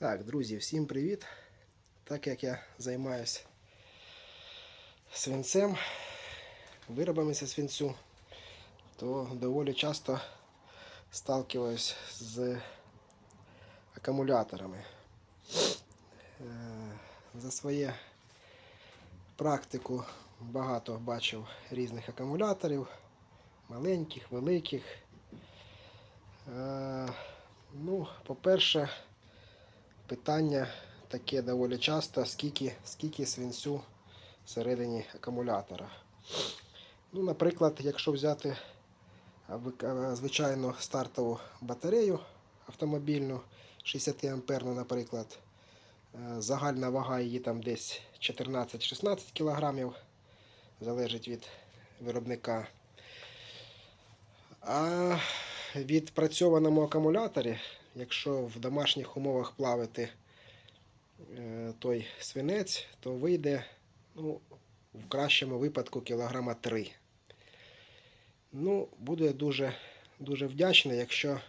Так, друзі, всім привіт! Так як я займаюся свинцем, виробами зі свинцю, то доволі часто сталкиваюсь з акумуляторами. Е, За своє практику багато бачив різних акумуляторів, маленьких, великих. Е, Ну, по-перше, питання таке доволі часто, скільки, скільки свинцю всередині акумулятора. Ну, наприклад, якщо взяти звичайну стартову батарею автомобільну 60 амперну, наприклад, е, загальна вага її там десь 14-16 кг, залежить від виробника. А в відпрацьованому акумуляторі, якщо в домашніх умовах плавити е, той свинець, то вийде ну, в кращому випадку кілограма 3. Ну, буду дуже, дуже вдячний, якщо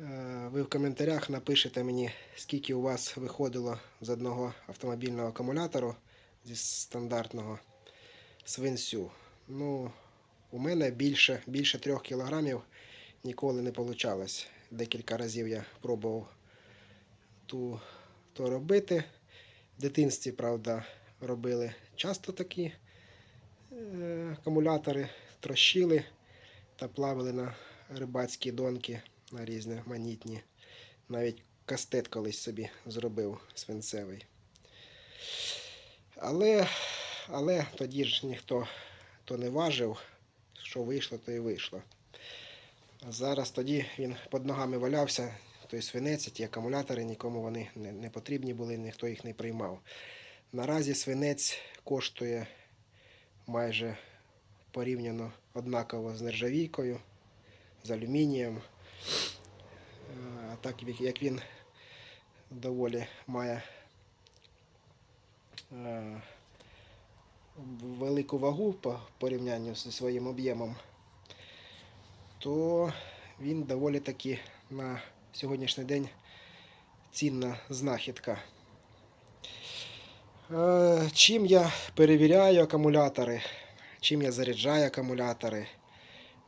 е, ви в коментарях напишете мені, скільки у вас виходило з одного автомобільного акумулятору зі стандартного свинцю. Ну, у мене більше, більше 3 кілограмів ніколи не вийшло. Декілька разів я пробував ту, то робити. В дитинстві, правда, робили часто такі е, акумулятори, трощили та плавили на рибацькі донки на різні манітні. Навіть кастет колись собі зробив свинцевий. Але, але тоді ж ніхто то не важив, що вийшло, то і вийшло. Зараз тоді він під ногами валявся, той свинець, ті акумулятори, нікому вони не, потрібні були, ніхто їх не приймав. Наразі свинець коштує майже порівняно однаково з нержавійкою, з алюмінієм. А так як- як він доволі має е, велику вагу по порівнянню зі своїм об'ємом, то він доволі таки на сьогоднішній день цінна знахідка. Е, Чим я перевіряю акумулятори, чим я заряджаю акумулятори.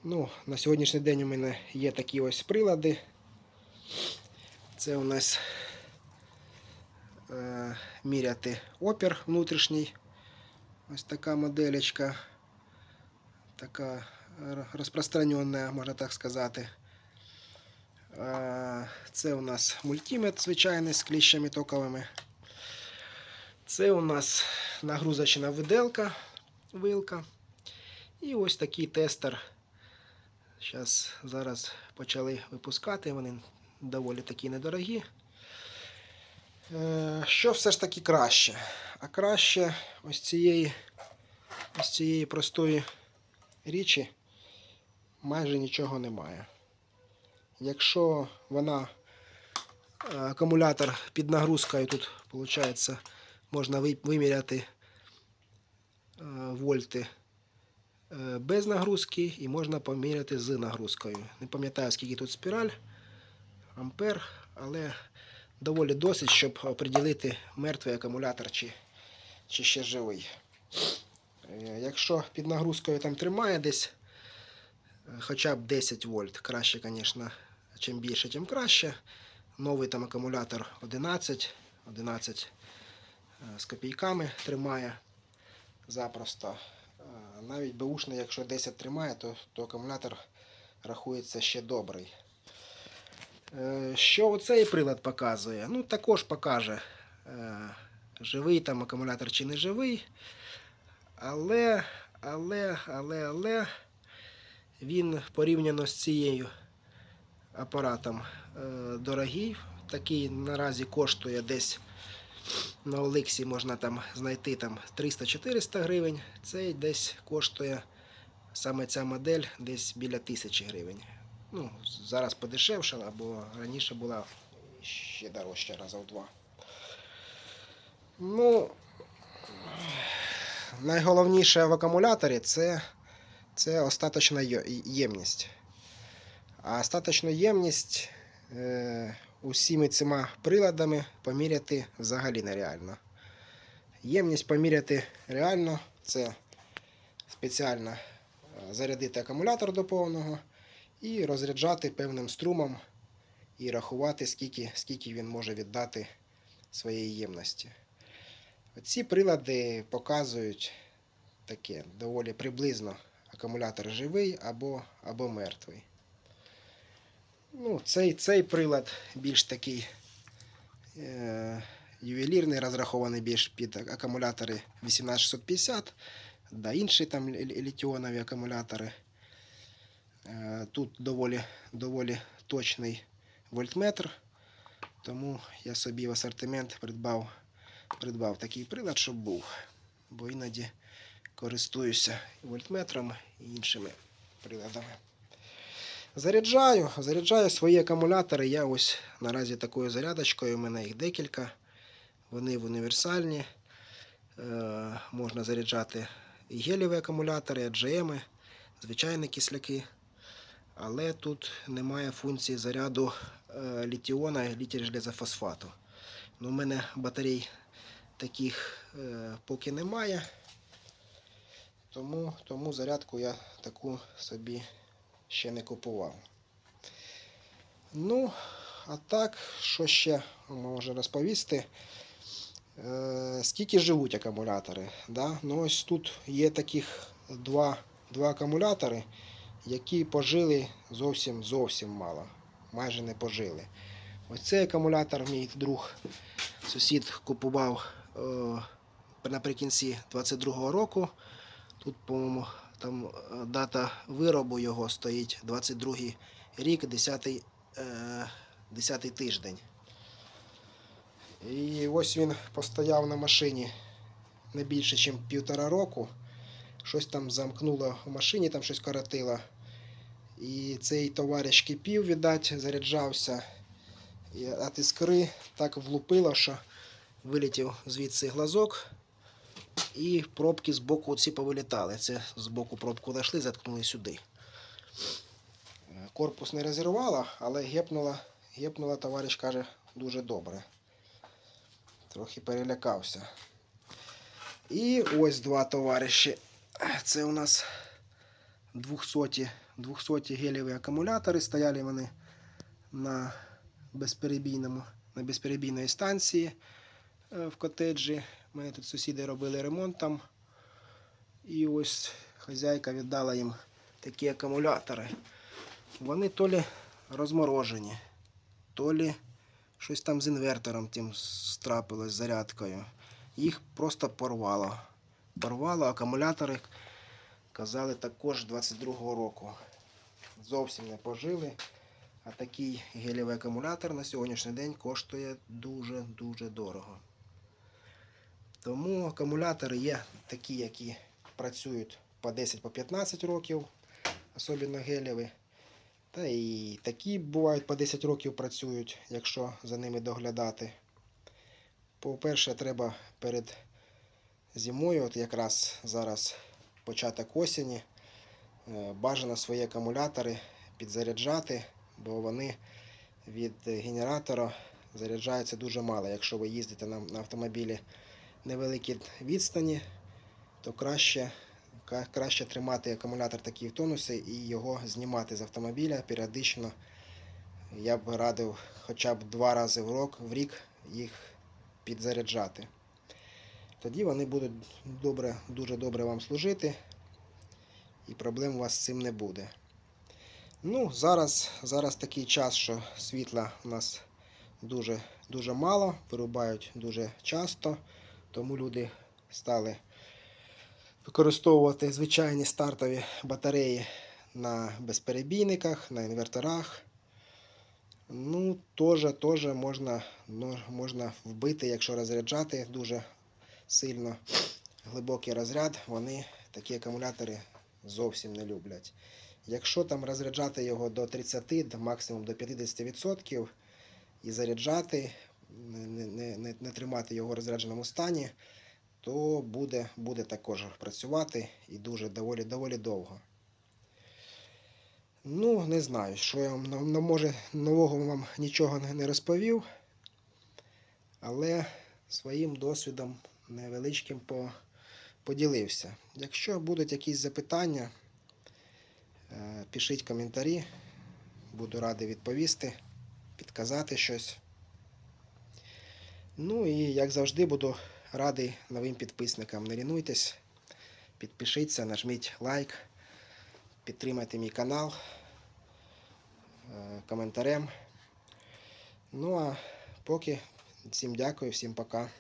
Ну, на сьогоднішній день у мене є такі ось прилади. Це у нас е, міряти опір внутрішній. Ось така моделечка. Така р- розпространена, можна так сказати. Це у нас мультимет звичайний з кліщами токовими. Це у нас нагрузочна виделка, вилка. І ось такий тестер. Зараз, зараз почали випускати, вони доволі такі недорогі. Е, Що все ж таки краще? А краще ось цієї, ось цієї простої річі майже нічого немає. Якщо вона е, акумулятор під нагрузкою, тут виходить, можна виміряти е, вольти е, без нагрузки і можна поміряти з нагрузкою. Не пам'ятаю, скільки тут спіраль, ампер, але доволі досить, щоб оприділити мертвий акумулятор чи, чи ще живий. Якщо під нагрузкою там тримає десь хоча б 10 вольт, краще, звісно, чим більше, тим краще. Новий там акумулятор 11, 11 е, з копійками тримає запросто. Е, Навіть беушний, якщо 10 тримає, то, то акумулятор рахується ще добрий. Е, Що оцей прилад показує? Ну, також покаже, живий там акумулятор чи не живий. Але, але, але, але він порівняно з цією апаратом е, дорогий. Такий наразі коштує десь на Олексі можна там знайти там 300-400 гривень. Цей десь коштує саме ця модель десь біля 1000 гривень. Ну, зараз подешевшала, бо раніше була ще дорожча раза в два. Ну, найголовніше в акумуляторі це, це остаточна ємність. А остаточну ємність е, усіми цими приладами поміряти взагалі нереально. Ємність поміряти реально це спеціально е, зарядити акумулятор до повного і розряджати певним струмом і рахувати, скільки, скільки він може віддати своєї ємності. Ці прилади показують таке доволі приблизно акумулятор живий або, або мертвий. Ну, цей, цей прилад більш такий е, ювелірний, розрахований більш під акумулятори 18650, да інші там лі- лі- літіонові акумулятори. Е, тут доволі, доволі точний вольтметр, тому я собі в асортимент придбав, придбав такий прилад, щоб був. Бо іноді користуюся і вольтметром і іншими приладами. Заряджаю, заряджаю свої акумулятори. Я ось наразі такою зарядочкою, у мене їх декілька. Вони в універсальні. Е, можна заряджати і геліві акумулятори, AGM, звичайні кисляки. Але тут немає функції заряду е, літіона і літій. Ну, у мене батарей таких е, поки немає. Тому, тому зарядку я таку собі ще не купував. Ну, а так, що ще можу розповісти? Е, скільки живуть акумулятори? Да? Ну, ось тут є таких два, два акумулятори, які пожили зовсім зовсім мало. Майже не пожили. Ось цей акумулятор мій друг, сусід купував е, наприкінці 22-го року. Тут, по-моєму, там е, дата виробу його стоїть 22 рік, 10, е, 10 тиждень. І ось він постояв на машині не більше, ніж півтора року. Щось там замкнуло в машині, там щось коротило. І цей товариш кипів, віддать, заряджався. От іскри так влупило, що вилетів звідси глазок. І пробки з боку ці повилітали. Це з боку пробку знайшли, заткнули сюди. Корпус не розірвало, але гепнула, гепнула, товариш каже, дуже добре. Трохи перелякався. І ось два товариші. Це у нас 200, 200 гелєві акумулятори. Стояли вони на безперебійному, на безперебійної станції в котеджі. У мене тут сусіди робили ремонт там. І ось хазяйка віддала їм такі акумулятори. Вони то лі розморожені, то лі щось там з інвертором тим страпилось з зарядкою. Їх просто порвало. Порвало акумулятори, казали, також 22-го року. Зовсім не пожили. А такий гелєвий акумулятор на сьогоднішній день коштує дуже-дуже дорого. Тому акумулятори є такі, які працюють по 10-15 років, особливо гелєві. Та і такі бувають по 10 років працюють, якщо за ними доглядати. По-перше, треба перед зимою, от якраз зараз початок осені, е, бажано свої акумулятори підзаряджати, бо вони від генератора заряджаються дуже мало. Якщо ви їздите на, на автомобілі невеликі відстані, то краще, краще тримати акумулятор такий в тонусі і його знімати з автомобіля періодично. Я б радив хоча б два рази в рік їх підзаряджати. Тоді вони будуть добре, дуже добре вам служити, і проблем у вас з цим не буде. Ну, зараз, зараз такий час, що світла у нас дуже, дуже мало, вирубають дуже часто, тому люди стали використовувати звичайні стартові батареї на безперебійниках, на інверторах. Ну, теж, теж можна, ну, можна вбити, якщо розряджати дуже сильно глибокий розряд, вони такі акумулятори зовсім не люблять. Якщо там розряджати його до 30, максимум до 50% і заряджати, не, не, не, не тримати його в розрядженому стані, то буде, буде також працювати і дуже доволі, доволі довго. Ну, не знаю, що я вам може нового вам нічого не не розповів, але своїм досвідом невеличким по, поділився. Якщо будуть якісь запитання, е, пишіть коментарі, буду радий відповісти, підказати щось. Ну і як завжди буду радий новим підписникам. Не лінуйтесь, підпишіться, нажміть лайк, підтримайте мій канал е, коментарем. Ну а поки всім дякую, всім пока.